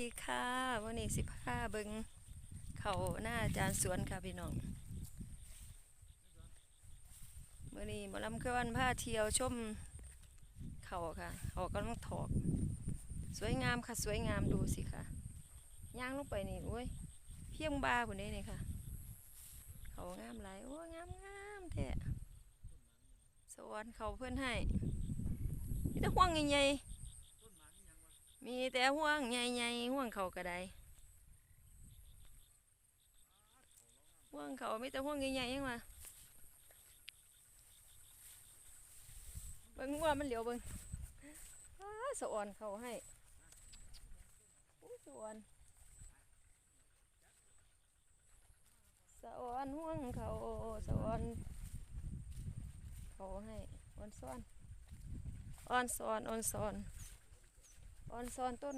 ดีค่ะวันนี้สิบห้าเบิงเขาหน้าอาจารย์สวนค่ะพี่น้องมื่อนี้หมอลำเคลื่อนผ้าเที่ยวชมเขาค่ะเขากำลังถอก สวยงามค่ะ สวยงามดูสิค่ะย่างลงไปนี่โอ้ยเพียงบาผุนนี้นี่ค่ะ เขางามหลายโอ้ยงามงามแท้สวรรค์เขาเพื่อนให้มีแต่ห่วงใหญ่ๆ มีแต่ห่วงใหญ่ๆห่วงเขาก็ไดห่วงเขามีแต่ห่วงใหญ่ๆยังวะเบิ่งว่ามันเหลียวเบิ่งอ้าสะออนเขาให้สะออนสะออนห่วงเขาสะออนเขาให้ออนซ้อนออนซ้อนออนซ้อน ออนซ้อนต้น